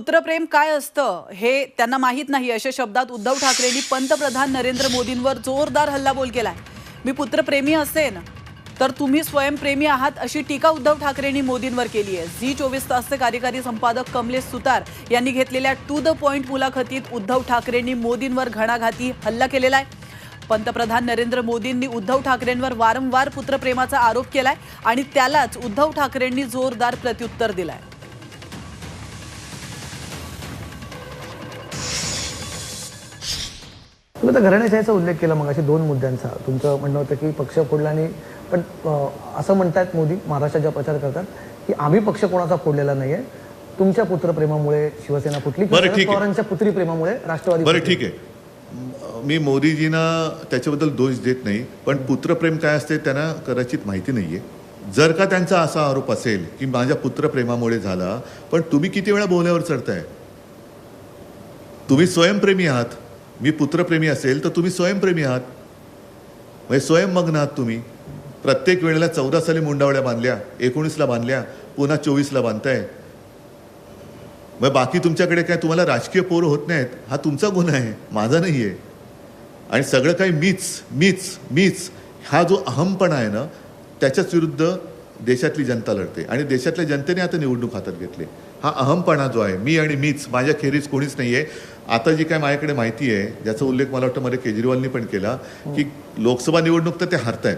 पुत्रप्रेम काय असतं हे त्यांना माहीत नाही. अशा शब्दात उद्धव ठाकरेंनी पंतप्रधान नरेंद्र मोदींवर जोरदार हल्लाबोल केलाय. मी पुत्रप्रेमी असेन तर तुम्ही स्वयंप्रेमी आहात अशी टीका उद्धव ठाकरेंनी मोदींवर केली आहे. झी चोवीस तासचे कार्यकारी संपादक कमलेश सुतार यांनी घेतलेल्या टू द पॉइंट मुलाखतीत उद्धव ठाकरेंनी मोदींवर घणाघाती हल्ला केलेला आहे. पंतप्रधान नरेंद्र मोदींनी उद्धव ठाकरेंवर वारंवार पुत्रप्रेमाचा आरोप केलाय आणि त्यालाच उद्धव ठाकरेंनी जोरदार प्रत्युत्तर दिलाय. तुम्ही तर घराण्याशाहीचा उल्लेख केला मग असे दोन मुद्द्यांचा. तुमचं म्हणणं होतं की पक्ष फोडला आणि पण असं म्हणतायत मोदी महाराष्ट्राचा प्रचार करतात की आम्ही पक्ष कोणाचा फोडलेला नाहीये. तुमच्या पुत्रप्रेमामुळे शिवसेना फुटली आहे. पवारांच्या पुत्री प्रेमामुळे राष्ट्रवादी बरं. ठीक आहे. मी मोदीजींना त्याच्याबद्दल दोष देत नाही पण पुत्रप्रेम काय असते त्यांना कदाचित माहिती नाहीये. जर का त्यांचा असा आरोप असेल की माझ्या पुत्रप्रेमामुळे झाला पण तुम्ही किती वेळा बोल्यावर चढताय? तुम्ही स्वयंप्रेमी आहात. मी पुत्रप्रेमी असेल तर तुम्ही स्वयंप्रेमी आहात. म्हणजे स्वयंमग्न आहात तुम्ही. प्रत्येक वेळेला चौदा साली मुंडावळ्या बांधल्या एकोणीसला बांधल्या पुन्हा चोवीसला बांधताय. मग बाकी तुमच्याकडे काय तुम्हाला राजकीय पोरं होत नाहीत? हा तुमचा गुन्हा आहे माझा नाही आहे आणि सगळं काही मीच मीच मीच. हा जो अहमपणा आहे ना त्याच्याच विरुद्ध देशातली जनता लढते आणि देशातल्या जनतेने आता निवडणूक हातात घेतली. हा अहमपणा जो आहे मी आणि मीच माझ्या खेरीज कोणीच नाही आहे आता जी काय माझ्याकडे माहिती आहे ज्याचा उल्लेख मला वाटतं मध्ये केजरीवालनी पण केला की लोकसभा निवडणूक तर ते हरतायत.